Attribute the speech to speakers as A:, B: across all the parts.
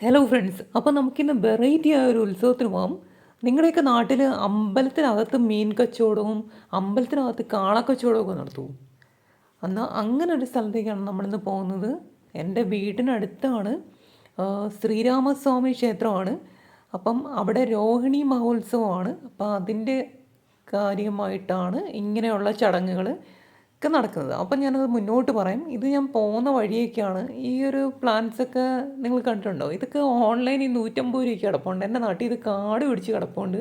A: Hello friends അപ്പോൾ നമുക്കിന്ന് variety ആയ ഒരു ഉത്സവത്തിന് പോകാം നിങ്ങളുടെയൊക്കെ നാട്ടിൽ അമ്പലത്തിനകത്ത് മീൻ കച്ചവടവും അമ്പലത്തിനകത്ത് കാളക്കച്ചവടവും ഒക്കെ നടത്തുമോ എന്നാൽ അങ്ങനെ ഒരു സ്ഥലത്തേക്കാണ് നമ്മളിന്ന് പോകുന്നത്. എന്റെ വീടിനടുത്താണ് ശ്രീരാമസ്വാമി ക്ഷേത്രമാണ്. അപ്പം അവിടെ രോഹിണി മഹോത്സവമാണ്. അപ്പം അതിന്റെ കാര്യമായിട്ടാണ് ഇങ്ങനെയുള്ള ചടങ്ങുകൾ ഒക്കെ നടക്കുന്നത്. അപ്പം ഞാനത് മുന്നോട്ട് പറയും. ഇത് ഞാൻ പോകുന്ന വഴിയൊക്കെയാണ് ഈ ഒരു പ്ലാൻസ് ഒക്കെ നിങ്ങൾ കണ്ടിട്ടുണ്ടോ? ഇതൊക്കെ ഓൺലൈനിൽ നൂറ്റമ്പത് രൂപയ്ക്ക് കിടപ്പുണ്ട്. എന്റെ നാട്ടിൽ ഇത് കാട് പിടിച്ച് കിടപ്പുണ്ട്.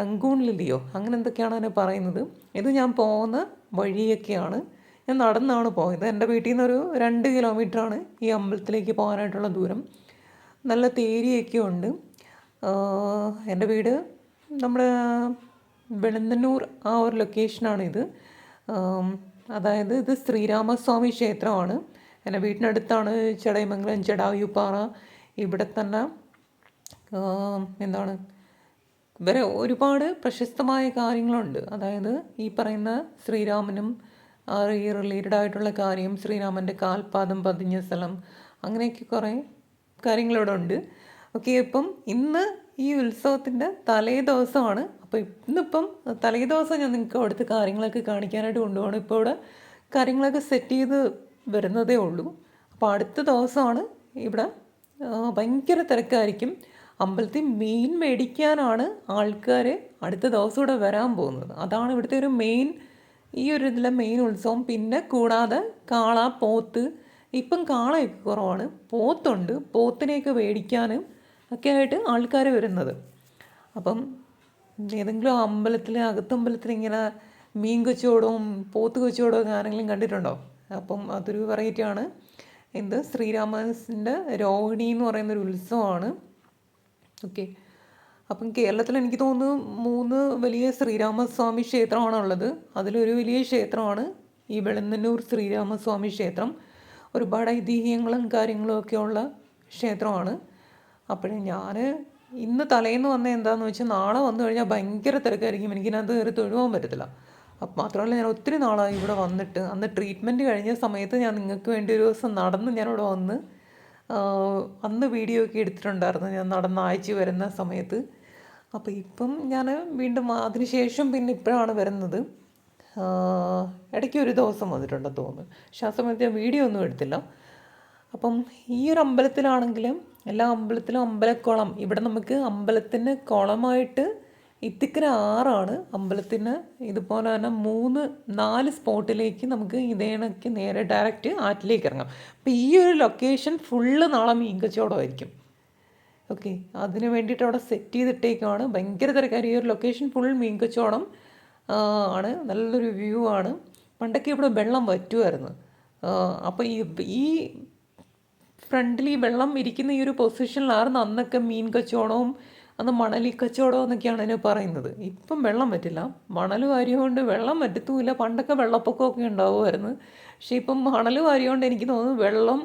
A: റങ്കൂണിലില്ലയോ അങ്ങനെ എന്തൊക്കെയാണ് അതിനെ പറയുന്നത്? ഇത് ഞാൻ പോകുന്ന വഴിയൊക്കെയാണ്. ഞാൻ നടന്നാണ് പോയത്. എന്റെ വീട്ടിൽ നിന്നൊരു രണ്ട് കിലോമീറ്ററാണ് ഈ അമ്പലത്തിലേക്ക് പോകാനായിട്ടുള്ള ദൂരം. നല്ല തേരിയൊക്കെ ഉണ്ട്. എന്റെ വീട് നമ്മുടെ വെളുന്നന്നൂർ ആ ഒരു ലൊക്കേഷനാണിത് അതായത് ഇത് ശ്രീരാമസ്വാമി ക്ഷേത്രമാണ്. എന്റെ വീട്ടിനടുത്താണ് ചടയമംഗലം ജടായുപ്പാറ. ഇവിടെ തന്നെ എന്താണ് വരെ ഒരുപാട് പ്രശസ്തമായ കാര്യങ്ങളുണ്ട്. അതായത് ഈ പറയുന്ന ശ്രീരാമനും ഈ റിലേറ്റഡ് ആയിട്ടുള്ള കാര്യം ശ്രീരാമന്റെ കാൽപാദം പതിഞ്ഞ സ്ഥലം അങ്ങനെയൊക്കെ കുറേ കാര്യങ്ങളിവിടെ ഉണ്ട് ഓക്കെ ഇപ്പം ഇന്ന് ഈ ഉത്സവത്തിന്റെ തലേ ദിവസമാണ്. അപ്പോൾ ഇന്നിപ്പം തലേ ദിവസം ഞാൻ നിങ്ങൾക്ക് അവിടുത്തെ കാര്യങ്ങളൊക്കെ കാണിക്കാനായിട്ട് കൊണ്ടുപോകണം ഇപ്പോൾ ഇവിടെ കാര്യങ്ങളൊക്കെ സെറ്റ് ചെയ്ത് വരുന്നതേ ഉള്ളൂ. അപ്പോൾ അടുത്ത ദിവസമാണ് ഇവിടെ ഭയങ്കര തിരക്കായിരിക്കും. അമ്പലത്തിൽ മീൻ മേടിക്കാനാണ് ആൾക്കാർ അടുത്ത ദിവസം ഇവിടെ വരാൻ പോകുന്നത്. അതാണ് ഇവിടുത്തെ ഒരു മെയിൻ ഈ ഒരു ഇതിലെ മെയിൻ ഉത്സവം. പിന്നെ കൂടാതെ കാള പോത്ത്. ഇപ്പം കാളയൊക്കെ കുറവാണ്. പോത്തുണ്ട്. പോത്തിനെയൊക്കെ മേടിക്കാനും ഒക്കെ ആയിട്ട് ആൾക്കാർ വരുന്നത്. അപ്പം ഏതെങ്കിലും അമ്പലത്തിൽ അകത്തമ്പലത്തിൽ ഇങ്ങനെ മീൻ കച്ചവടവും പോത്ത് കച്ചവടവും ആരെങ്കിലും കണ്ടിട്ടുണ്ടോ? അപ്പം അതൊരു വെറൈറ്റിയാണ് എന്ത്? ശ്രീരാമസിന്റെ രോഹിണി എന്ന് പറയുന്നൊരു ഉത്സവമാണ്. ഓക്കെ അപ്പം കേരളത്തിൽ എനിക്ക് തോന്നുന്നു മൂന്ന് വലിയ ശ്രീരാമസ്വാമി ക്ഷേത്രമാണുള്ളത് അതിലൊരു വലിയ ക്ഷേത്രമാണ് ഈ വെളുന്നന്നൂർ ശ്രീരാമസ്വാമി ക്ഷേത്രം. ഒരുപാട് ഐതിഹ്യങ്ങളും കാര്യങ്ങളും ഒക്കെ ഉള്ള ക്ഷേത്രമാണ്. അപ്പോഴേ ഞാൻ ഇന്ന് തലേന്ന് വന്ന എന്താണെന്ന് വെച്ചാൽ നാളെ വന്നു കഴിഞ്ഞാൽ ഭയങ്കര തിരക്കായിരിക്കും. എനിക്കിനകത്ത് കയറി തൊഴുവാൻ പറ്റത്തില്ല. അപ്പം മാത്രമല്ല ഞാൻ ഒത്തിരി നാളായി ഇവിടെ വന്നിട്ട്. അന്ന് ട്രീറ്റ്മെന്റ് കഴിഞ്ഞ സമയത്ത് ഞാൻ നിങ്ങൾക്ക് വേണ്ടി ഒരു ദിവസം നടന്ന് ഞാനിവിടെ വന്ന് അന്ന് വീഡിയോ ഒക്കെ എടുത്തിട്ടുണ്ടായിരുന്നു. ഞാൻ നടന്ന് ആഴ്ച വരുന്ന സമയത്ത്. അപ്പോൾ ഇപ്പം ഞാൻ വീണ്ടും അതിനുശേഷം പിന്നെ ഇപ്പോഴാണ് വരുന്നത്. ഇടയ്ക്ക് ഒരു ദിവസം വന്നിട്ടുണ്ടെന്ന് തോന്നുന്നു. പക്ഷേ ആ സമയത്ത് ഞാൻ വീഡിയോ ഒന്നും എടുത്തില്ല. അപ്പം ഈ ഒരു അമ്പലത്തിലാണെങ്കിലും എല്ലാ അമ്പലത്തിലും അമ്പലക്കുളം. ഇവിടെ നമുക്ക് അമ്പലത്തിന് കുളമായിട്ട് ഇത്തിക്കര ആറാണ്. അമ്പലത്തിന് ഇതുപോലെ തന്നെ മൂന്ന് നാല് സ്പോട്ടിലേക്ക് നമുക്ക് ഇതേണക്ക് നേരെ ഡയറക്റ്റ് ആറ്റിലേക്ക് ഇറങ്ങാം. അപ്പം ഈ ഒരു ലൊക്കേഷൻ ഫുള്ള് നാളെ മീൻ കച്ചവടമായിരിക്കും ഓക്കെ അതിന് വേണ്ടിയിട്ട് അവിടെ സെറ്റ് ചെയ്തിട്ടേക്കാണ്. ഭയങ്കര തിരക്കാരി ഈ ഒരു ലൊക്കേഷൻ ഫുൾ മീൻ ആണ്. നല്ലൊരു വ്യൂ ആണ്. പണ്ടൊക്കെ ഇവിടെ വെള്ളം വറ്റുമായിരുന്നു. അപ്പോൾ ഈ ഫ്രണ്ടിൽ ഈ വെള്ളം ഇരിക്കുന്ന ഈ ഒരു പൊസിഷനിലായിരുന്നു അന്നൊക്കെ മീൻ കച്ചവടവും അന്ന് മണലി കച്ചവടവും എന്നൊക്കെയാണ് അതിന് പറയുന്നത്. ഇപ്പം വെള്ളം പറ്റില്ല. മണൽ വാരിയോണ്ട് വെള്ളം പറ്റത്തുമില്ല. പണ്ടൊക്കെ വെള്ളപ്പൊക്കമൊക്കെ ഉണ്ടാവുമായിരുന്നു. പക്ഷേ ഇപ്പം മണൽ വാരിയോണ്ട് എനിക്ക് തോന്നുന്നു വെള്ളം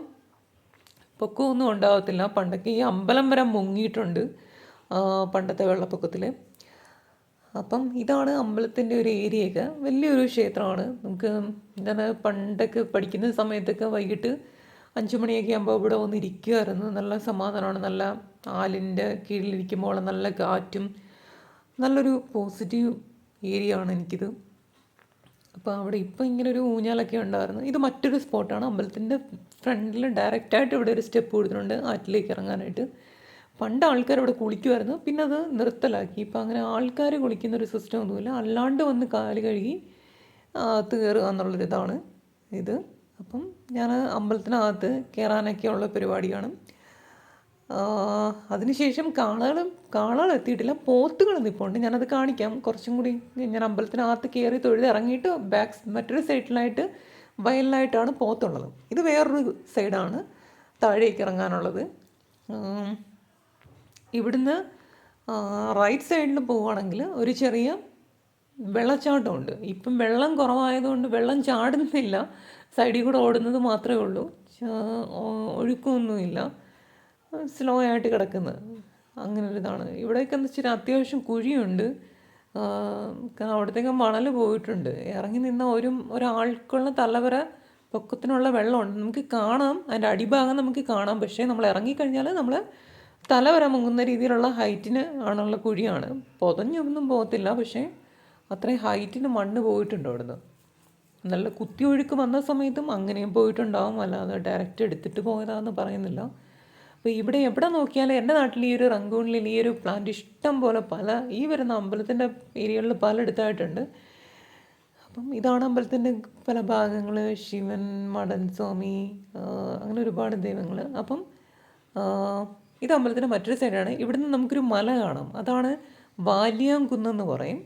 A: പൊക്കമൊന്നും ഉണ്ടാകത്തില്ല പണ്ടൊക്കെ ഈ അമ്പലം വരെ മുങ്ങിയിട്ടുണ്ട് പണ്ടത്തെ വെള്ളപ്പൊക്കത്തിൽ അപ്പം ഇതാണ് അമ്പലത്തിന്റെ ഒരു ഏരിയയൊക്കെ. വലിയൊരു ക്ഷേത്രമാണ്. നമുക്ക് എന്താണ് പണ്ടൊക്കെ പഠിക്കുന്ന സമയത്തൊക്കെ വൈകിട്ട് അഞ്ച് മണിയൊക്കെ ആകുമ്പോൾ ഇവിടെ വന്ന് ഇരിക്കുമായിരുന്നു നല്ല സമാധാനമാണ്. നല്ല ആലിന്റെ കീഴിലിരിക്കുമ്പോൾ നല്ല കാറ്റും നല്ലൊരു പോസിറ്റീവ് ഏരിയ ആണ് എനിക്കിത്. അപ്പോൾ അവിടെ ഇപ്പോൾ ഇങ്ങനെ ഒരു ഊഞ്ഞാലൊക്കെ ഉണ്ടായിരുന്നു. ഇത് മറ്റൊരു സ്പോട്ടാണ്. അമ്പലത്തിന്റെ ഫ്രണ്ടിൽ ഡയറക്റ്റായിട്ട് ഇവിടെ ഒരു സ്റ്റെപ്പ് കൊടുത്തിട്ടുണ്ട്. ആറ്റിലേക്ക് ഇറങ്ങാനായിട്ട്. പണ്ട് ആൾക്കാർ ഇവിടെ കുളിക്കുമായിരുന്നു പിന്നെ അത് നിർത്തലാക്കി. ഇപ്പം അങ്ങനെ ആൾക്കാർ കുളിക്കുന്ന ഒരു സിസ്റ്റം ഒന്നുമില്ല. അല്ലാണ്ട് വന്ന് കാൽ കഴുകി അകത്ത് കയറുക എന്നുള്ളൊരിതാണ് ഇത്. അപ്പം ഞാൻ അമ്പലത്തിനകത്ത് കയറാനൊക്കെ ഉള്ള പരിപാടിയാണ് അതിനുശേഷം കാളകൾ കാളകൾ എത്തിയിട്ടില്ല. പോത്തുകൾ നിൽപ്പുണ്ട് ഞാനത് കാണിക്കാം. കുറച്ചും കൂടി ഞാൻ അമ്പലത്തിനകത്ത് കയറി തൊഴുത് ഇറങ്ങിയിട്ട് ബാക്ക് മറ്റൊരു സൈഡിലായിട്ട് വയലിലായിട്ടാണ് പോത്തുള്ളത്. ഇത് വേറൊരു സൈഡാണ് താഴേക്ക് ഇറങ്ങാനുള്ളത്. ഇവിടുന്ന് റൈറ്റ് സൈഡിൽ പോവുകയാണെങ്കിൽ ഒരു ചെറിയ വെള്ളച്ചാട്ടമുണ്ട്. ഇപ്പം വെള്ളം കുറവായതുകൊണ്ട് വെള്ളം ചാടുന്നില്ല. സൈഡിൽ കൂടെ ഓടുന്നത് മാത്രമേ ഉള്ളൂ. ഒഴുക്കൊന്നുമില്ല. സ്ലോ ആയിട്ട് കിടക്കുന്നത് അങ്ങനെ ഒരിതാണ് ഇവിടേക്ക് എന്ന് വെച്ചാൽ അത്യാവശ്യം കുഴിയുണ്ട്. അവിടത്തേക്ക് മണൽ പോയിട്ടുണ്ട്. ഇറങ്ങി നിന്ന ഒരു ഒരാൾക്കുള്ള തലവര പൊക്കത്തിനുള്ള വെള്ളമുണ്ട്. നമുക്ക് കാണാം. അതിന്റെ അടിഭാഗം നമുക്ക് കാണാം. പക്ഷേ നമ്മൾ ഇറങ്ങിക്കഴിഞ്ഞാൽ നമ്മൾ തലവര മുങ്ങുന്ന രീതിയിലുള്ള ഹൈറ്റിന് ആണുള്ള കുഴിയാണ്. പൊതഞ്ഞൊന്നും പോകത്തില്ല. പക്ഷേ അത്രയും ഹൈറ്റിന് മണ്ണ് പോയിട്ടുണ്ട് അവിടുന്ന്? നല്ല കുത്തിയൊഴുക്ക് വന്ന സമയത്തും അങ്ങനെയും പോയിട്ടുണ്ടാവും. അല്ലാതെ ഡയറക്റ്റ് എടുത്തിട്ട് പോയതാണെന്ന് പറയുന്നില്ല. അപ്പോൾ ഇവിടെ എവിടെ നോക്കിയാലും എന്റെ നാട്ടിൽ ഈ ഒരു റങ്കൂണിൽ ഈ ഒരു പ്ലാന്റ് ഇഷ്ടം പോലെ പല ഈ വരുന്ന അമ്പലത്തിന്റെ ഏരിയകളിൽ പലയിടത്തായിട്ടുണ്ട്. അപ്പം ഇതാണ് അമ്പലത്തിന്റെ പല ഭാഗങ്ങൾ ശിവൻ മടൻ സ്വാമി അങ്ങനെ ഒരുപാട് ദൈവങ്ങൾ അപ്പം ഇത് അമ്പലത്തിന്റെ മറ്റൊരു സൈഡാണ് ഇവിടുന്ന് നമുക്കൊരു മല കാണാം. അതാണ് വാല്യാംകുന്നെന്ന് പറയും.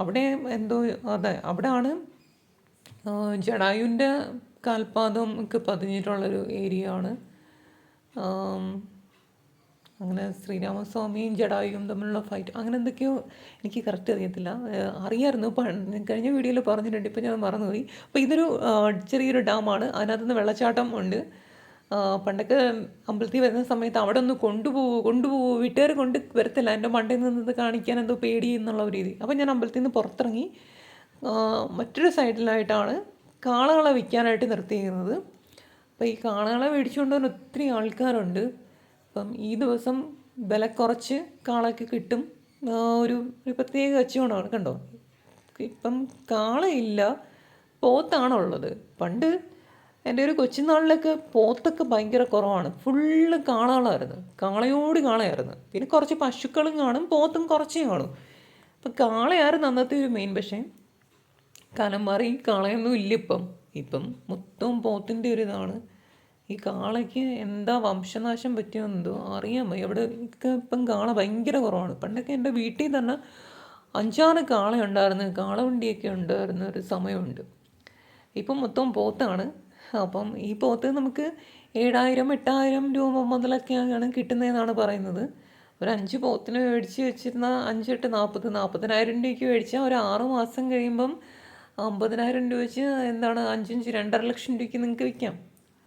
A: അവിടെ എന്തോ അതെ അവിടെയാണ് ജടായുന്റെ കാൽപാദം ഒക്കെ പതിഞ്ഞിട്ടുള്ളൊരു ഏരിയ ആണ് അങ്ങനെ ശ്രീരാമസ്വാമിയും ജടായുവും തമ്മിലുള്ള ഫൈറ്റ് അങ്ങനെ എന്തൊക്കെയോ എനിക്ക് കറക്റ്റ് അറിയത്തില്ല. അറിയായിരുന്നു കഴിഞ്ഞ വീഡിയോയിൽ പറഞ്ഞിട്ടുണ്ട് ഇപ്പോൾ ഞാൻ മറന്നുപോയി. അപ്പോൾ ഇതൊരു ചെറിയൊരു ഡാമാണ് അതിനകത്തുനിന്ന് വെള്ളച്ചാട്ടം ഉണ്ട്. പണ്ടൊക്കെ അമ്പലത്തിൽ വരുന്ന സമയത്ത് അവിടെ ഒന്ന് കൊണ്ടുപോകും കൊണ്ടുപോകും വീട്ടുകാർ കൊണ്ട് വരത്തില്ല. എന്റെ മണ്ടയിൽ നിന്നത് കാണിക്കാൻ എന്തോ പേടി എന്നുള്ള ഒരു രീതി. അപ്പോൾ ഞാൻ അമ്പലത്തിൽ നിന്ന് പുറത്തിറങ്ങി മറ്റൊരു സൈഡിലായിട്ടാണ് കാളകളെ വിൽക്കാനായിട്ട് നിർത്തിയിരുന്നത്. അപ്പോൾ ഈ കാളകളെ മേടിച്ചുകൊണ്ട് വന്ന ഒത്തിരി ആൾക്കാരുണ്ട്. അപ്പം ഈ ദിവസം വില കുറച്ച് കാളയ്ക്ക് കിട്ടും. ഒരു ഒരു പ്രത്യേക കച്ചവടമാണ്. കണ്ടോ? ഇപ്പം കാളയില്ല പോത്താണുള്ളത്. പണ്ട് എന്റെ ഒരു കൊച്ചുനാളിലൊക്കെ പോത്തൊക്കെ ഭയങ്കര കുറവാണ്. ഫുള്ള് കാളകളായിരുന്നു. കാളയോട് കാളയായിരുന്നു. പിന്നെ കുറച്ച് പശുക്കളും കാണും പോത്തും കുറച്ചേ കാണും. അപ്പം കാളയായിരുന്നു അന്നത്തെ ഒരു മെയിൻ പക്ഷേ. കാലം മാറി കാളയൊന്നും ഇല്ല ഇപ്പം. ഇപ്പം മൊത്തം പോത്തിന്റെ ഒരു ഇതാണ്. ഈ കാളയ്ക്ക് എന്താ വംശനാശം പറ്റിയെന്തോ അറിയാൻ പോയി ഇവിടെ ഒക്കെ ഇപ്പം കാള ഭയങ്കര കുറവാണ്. പണ്ടൊക്കെ എന്റെ വീട്ടിൽ തന്നെ അഞ്ചാറ് കാളയുണ്ടായിരുന്നു. കാളവണ്ടിയൊക്കെ ഉണ്ടായിരുന്ന ഒരു സമയമുണ്ട്. ഇപ്പം മൊത്തം പോത്താണ്. അപ്പം ഈ പോത്ത് നമുക്ക് ഏഴായിരം എട്ടായിരം രൂപ മുതലൊക്കെയാണ് കിട്ടുന്നതെന്നാണ് പറയുന്നത്. ഒരു അഞ്ച് പോത്തിന് മേടിച്ച് വെച്ചിരുന്ന അഞ്ചെട്ട് നാൽപ്പത് നാൽപ്പതിനായിരം രൂപയ്ക്ക് മേടിച്ചാൽ ഒരു ആറ് മാസം കഴിയുമ്പം അമ്പതിനായിരം രൂപ വെച്ച് എന്താണ് അഞ്ചഞ്ച് രണ്ടര ലക്ഷം രൂപയ്ക്ക് നിങ്ങൾക്ക് വിൽക്കാം.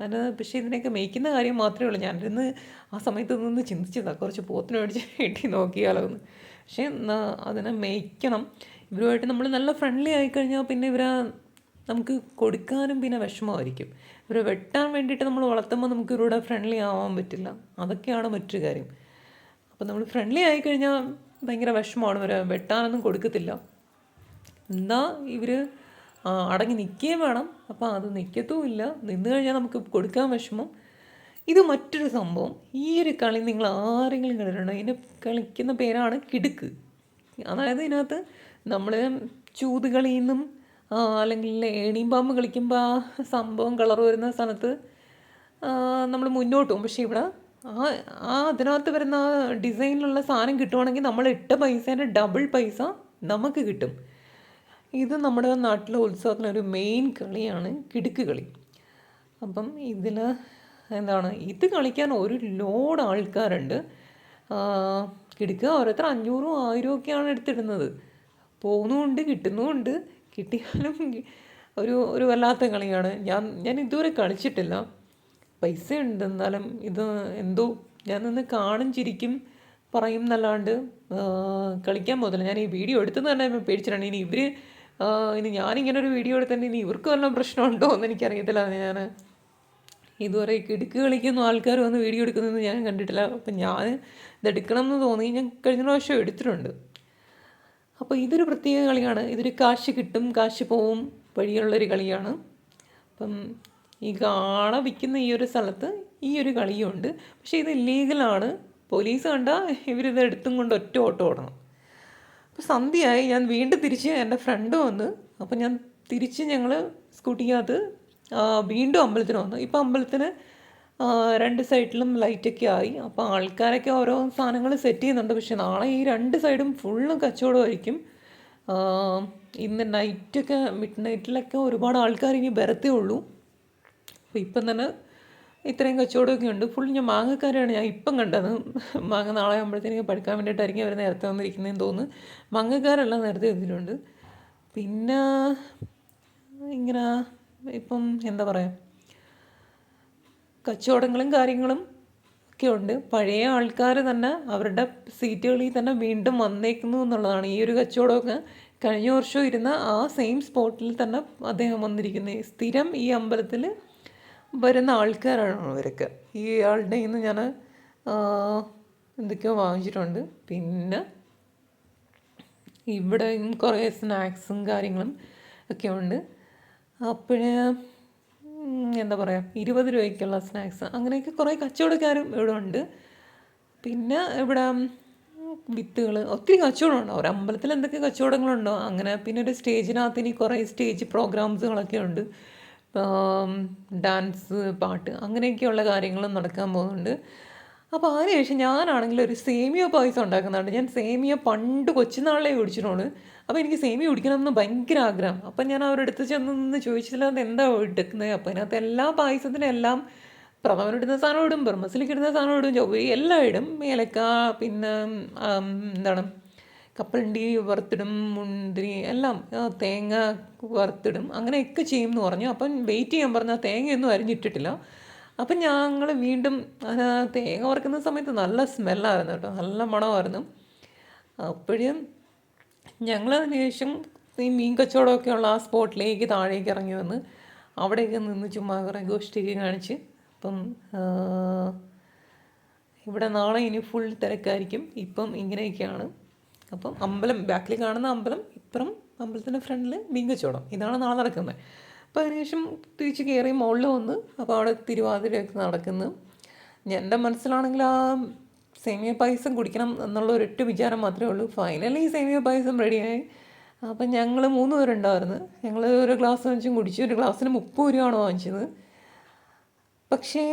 A: അത് പക്ഷേ ഇതിനൊക്കെ മേയ്ക്കുന്ന കാര്യം മാത്രമേ ഉള്ളൂ. ഞാനിരുന്ന് ആ സമയത്ത് നിന്ന് ചിന്തിച്ചതാണ് കുറച്ച് പോത്തിന് മേടിച്ച് വീട്ടിൽ നോക്കിയാലോ എന്ന്. പക്ഷേ അതിനെ മേയ്ക്കണം. ഇവരുമായിട്ട് നമ്മൾ നല്ല ഫ്രണ്ട്ലി ആയിക്കഴിഞ്ഞാൽ പിന്നെ ഇവരെ നമുക്ക് കൊടുക്കാനും പിന്നെ വിഷമമായിരിക്കും. ഇവരെ വെട്ടാൻ വേണ്ടിയിട്ട് നമ്മൾ വളർത്തുമ്പോൾ നമുക്ക് ഇവരോട് ഫ്രണ്ട്ലി ആവാൻ പറ്റില്ല. അതൊക്കെയാണ് മറ്റൊരു കാര്യം. അപ്പോൾ നമ്മൾ ഫ്രണ്ട്ലി ആയിക്കഴിഞ്ഞാൽ ഭയങ്കര വിഷമമാണ്. ഇവരെ വെട്ടാനൊന്നും കൊടുക്കത്തില്ല. എന്താ ഇവർ അടങ്ങി നിൽക്കുകയും വേണം. അപ്പോൾ അത് നിൽക്കത്തും ഇല്ല. നിന്ന് കഴിഞ്ഞാൽ നമുക്ക് കൊടുക്കാൻ വിഷമം. ഇത് മറ്റൊരു സംഭവം. ഈ ഒരു കളി നിങ്ങൾ ആരെങ്കിലും കണ്ടിട്ടുണ്ടോ? ഇതിനെ കളിക്കുന്ന പേരാണ് കിടുക്ക്. അതായത് ഇതിനകത്ത് നമ്മൾ ചൂത് കളിയിൽ നിന്നും അല്ലെങ്കിൽ ഏണിയും പാമ്പ് കളിക്കുമ്പോൾ ആ സംഭവം കളർ വരുന്ന സ്ഥലത്ത് നമ്മൾ മുന്നോട്ട് പോകും. പക്ഷേ ഇവിടെ ആ ആ അതിനകത്ത് വരുന്ന ആ ഡിസൈനിലുള്ള സാധനം കിട്ടുവാണെങ്കിൽ നമ്മൾ ഇട്ട പൈസേന്റെ ഡബിൾ പൈസ നമുക്ക് കിട്ടും. ഇത് നമ്മുടെ നാട്ടിലെ ഉത്സവത്തിനൊരു മെയിൻ കളിയാണ് കിടുക്ക് കളി. അപ്പം ഇതിൽ എന്താണ് ഇത് കളിക്കാൻ ഒരു ലോഡ് ആൾക്കാരുണ്ട്. കിടുക്കുക കിടുക്ക് ഓരോരുത്തർ അഞ്ഞൂറും ആയിരമൊക്കെയാണ് എടുത്തിടുന്നത്. പോകുന്നുമുണ്ട് കിട്ടുന്നുമുണ്ട്. കിട്ടിയാലും ഒരു ഒരു വല്ലാത്ത കളിയാണ്. ഞാൻ ഞാൻ ഇതുവരെ കളിച്ചിട്ടില്ല. പൈസ ഉണ്ട് എന്നാലും ഇത് എന്തോ ഞാൻ നിന്ന് കാണും ചിരിക്കും പറയും എന്നല്ലാണ്ട് കളിക്കാൻ പോകുന്നില്ല ഞാൻ ഈ വീഡിയോ എടുത്തെന്ന് തന്നെ പേടിച്ചിട്ടാണ്. ഇനി ഇവർ ഇനി ഞാനിങ്ങനെ ഒരു വീഡിയോ എടുത്തിട്ട് ഇനി ഇവർക്ക് വല്ല പ്രശ്നമുണ്ടോ എന്ന് എനിക്കറിയത്തില്ല. ഞാൻ ഇതുവരെ കിടുക്ക് കളിക്കുന്ന ആൾക്കാർ വന്ന് വീഡിയോ എടുക്കുന്നതെന്ന് ഞാൻ കണ്ടിട്ടില്ല. അപ്പം ഞാൻ ഇതെടുക്കണം എന്ന് തോന്നി. ഞാൻ കഴിഞ്ഞ പ്രാവശ്യം എടുത്തിട്ടുണ്ട്. അപ്പോൾ ഇതൊരു പ്രത്യേക കളിയാണ്. ഇതൊരു കാശ് കിട്ടും കാശ് പോവും വഴിയുള്ളൊരു കളിയാണ്. അപ്പം ഈ കാള വിൽക്കുന്ന ഈ ഒരു സ്ഥലത്ത് ഈ ഒരു കളിയുണ്ട്. പക്ഷേ ഇത് ലീഗലാണ് പോലീസ് കണ്ടാൽ ഇവരിത് എടുത്തും കൊണ്ട് ഒറ്റ ഓട്ടം ഓടണം. അപ്പോൾ സന്ധ്യയായി. ഞാൻ വീണ്ടും തിരിച്ച് എന്റെ ഫ്രണ്ട് വന്ന് അപ്പോൾ ഞാൻ തിരിച്ച് ഞങ്ങൾ സ്കൂട്ടിക്കകത്ത് വീണ്ടും അമ്പലത്തിന് വന്നു. ഇപ്പോൾ അമ്പലത്തിന് രണ്ട് സൈഡിലും ലൈറ്റൊക്കെ ആയി. അപ്പോൾ ആൾക്കാരൊക്കെ ഓരോ സാധനങ്ങൾ സെറ്റ് ചെയ്യുന്നുണ്ട്. പക്ഷെ നാളെ ഈ രണ്ട് സൈഡും ഫുള്ള് കച്ചവടമായിരിക്കും ഇന്ന് നൈറ്റൊക്കെ മിഡ് നൈറ്റിലൊക്കെ ഒരുപാട് ആൾക്കാർ ഇനി വരത്തേ ഉള്ളൂ. അപ്പോൾ ഇപ്പം തന്നെ ഇത്രയും കച്ചവടമൊക്കെ ഉണ്ട്. ഫുൾ ഞാൻ മാങ്ങക്കാരാണ് ഞാൻ ഇപ്പം കണ്ടത്. മാങ്ങ നാളെ ആകുമ്പോഴത്തേക്ക് പഠിക്കാൻ വേണ്ടിയിട്ടായിരിക്കും അവർ നേരത്തെ വന്നിരിക്കുന്നതെന്ന് തോന്നുന്നു. മാങ്ങക്കാരെല്ലാം നേരത്തെ ഇതിലുണ്ട് പിന്നെ ഇങ്ങനെ ഇപ്പം എന്താ പറയുക കച്ചവടങ്ങളും കാര്യങ്ങളും ഒക്കെ ഉണ്ട്. പഴയ ആൾക്കാർ തന്നെ അവരുടെ സീറ്റുകളിൽ തന്നെ വീണ്ടും വന്നേക്കുന്നു എന്നുള്ളതാണ് ഈ ഒരു കച്ചവടമൊക്കെ. കഴിഞ്ഞ വർഷം ഇരുന്ന ആ സെയിം സ്പോട്ടിൽ തന്നെ അദ്ദേഹം വന്നിരിക്കുന്നത് സ്ഥിരം ഈ അമ്പലത്തിൽ വരുന്ന ആൾക്കാരാണ് ഇവരൊക്കെ ഈ ആളുടെ നിന്ന് ഞാൻ എന്തൊക്കെയോ വാങ്ങിച്ചിട്ടുണ്ട്. പിന്നെ ഇവിടെ കുറേ സ്നാക്സും കാര്യങ്ങളും ഒക്കെ ഉണ്ട്. അപ്പോഴേ എന്താ പറയുക ഇരുപത് രൂപയ്ക്കുള്ള സ്നാക്സ്. അങ്ങനെയൊക്കെ കുറേ കച്ചവടക്കാരും ഇവിടെ ഉണ്ട്. പിന്നെ ഇവിടെ വിത്തുകൾ ഒത്തിരി കച്ചവടമുണ്ടോ. ഒരു അമ്പലത്തിൽ എന്തൊക്കെ കച്ചവടങ്ങളുണ്ടോ? അങ്ങനെ പിന്നെ ഒരു സ്റ്റേജിനകത്ത് ഇനി കുറേ സ്റ്റേജ് പ്രോഗ്രാംസുകളൊക്കെ ഉണ്ട്. ഡാൻസ് പാട്ട് അങ്ങനെയൊക്കെയുള്ള കാര്യങ്ങളും നടക്കാൻ പോകുന്നുണ്ട്. അപ്പോൾ അതിനുശേഷം ഞാനാണെങ്കിൽ ഒരു സേമിയ പായസം ഉണ്ടാക്കുന്നുണ്ട്. ഞാൻ സേമിയ പണ്ട് കൊച്ചുനാളിലേ കുടിച്ചിട്ടുണ്ട് അപ്പോൾ എനിക്ക് സേമിയ കുടിക്കണമെന്ന് ഭയങ്കര ആഗ്രഹം. അപ്പം ഞാൻ അവരുടെ അടുത്ത് ചെന്ന് നിന്ന് ചോദിച്ചില്ല അത് എന്താ എടുക്കുന്നത്? അപ്പോൾ അതിനകത്ത് എല്ലാ പായസത്തിനും എല്ലാം പ്രഥമൻ ഇടുന്ന സാധനം ഇടും ബ്രഹ്മസിലേക്ക് ഇടുന്ന സാധനം ഇടും ചൊവ്വ എല്ലാം ഇടും. ഏലക്ക പിന്നെ എന്താണ് കപ്പലണ്ടി വറുത്തിടും മുന്തിരി എല്ലാം തേങ്ങ വറുത്തിടും അങ്ങനെയൊക്കെ ചെയ്യും എന്ന് പറഞ്ഞു. അപ്പം വെയിറ്റ് ചെയ്യാൻ പറഞ്ഞാൽ തേങ്ങയൊന്നും അരിഞ്ഞിട്ടിട്ടില്ല. അപ്പം ഞങ്ങൾ വീണ്ടും തേങ്ങ വറുക്കുന്ന സമയത്ത് നല്ല സ്മെല്ലായിരുന്നു കേട്ടോ. നല്ല മണമായിരുന്നു. അപ്പോഴും ഞങ്ങൾ ശേഷം ഈ മീൻ കച്ചവടമൊക്കെ ഉള്ള ആ സ്പോട്ടിലേക്ക് താഴേക്ക് ഇറങ്ങി വന്ന് അവിടെയൊക്കെ നിന്ന് ചുമ്മാ കുറേ ഗോഷ്ടിക്ക് കാണിച്ച് അപ്പം ഇവിടെ നാളെ ഇനി ഫുൾ തിരക്കായിരിക്കും. ഇപ്പം ഇങ്ങനെയൊക്കെയാണ്. അപ്പം അമ്പലം ബാക്കിൽ കാണുന്ന അമ്പലം ഇപ്പുറം അമ്പലത്തിന്റെ ഫ്രണ്ടിൽ മീൻ കച്ചവടം. ഇതാണ് നാളെ നടക്കുന്നത്. അപ്പോൾ അതിനുശേഷം തിരിച്ച് കയറി മുകളിൽ വന്ന് അപ്പോൾ അവിടെ തിരുവാതിരയൊക്കെ നടക്കുന്നു. എന്റെ മനസ്സിലാണെങ്കിൽ ആ സേമിയ പായസം കുടിക്കണം എന്നുള്ള ഒരൊറ്റ വിചാരം മാത്രമേ ഉള്ളൂ. ഫൈനലി സേമിയ പായസം റെഡിയായി അപ്പം ഞങ്ങൾ മൂന്ന് പേരുണ്ടായിരുന്നു. ഞങ്ങൾ ഒരു ഗ്ലാസ് വെച്ചും കുടിച്ചു. ഒരു ഗ്ലാസ്സിന് മുപ്പത് രൂപയാണ് വാങ്ങിച്ചത്. പക്ഷേ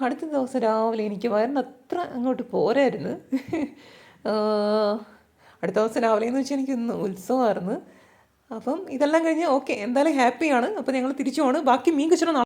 A: അടുത്ത ദിവസം രാവിലെ എനിക്ക് വയറിന് അത്ര അങ്ങോട്ട് പോരായിരുന്നു. അടുത്ത ദിവസം രാവിലെ എന്ന് വെച്ചാൽ എനിക്ക് ഇന്ന് ഉത്സവമായിരുന്നു. അപ്പം ഇതെല്ലാം കഴിഞ്ഞ് ഓക്കെ എന്തായാലും ഹാപ്പിയാണ്. അപ്പോൾ ഞങ്ങൾ തിരിച്ചു പോകണം ബാക്കി മീൻ കച്ചവടം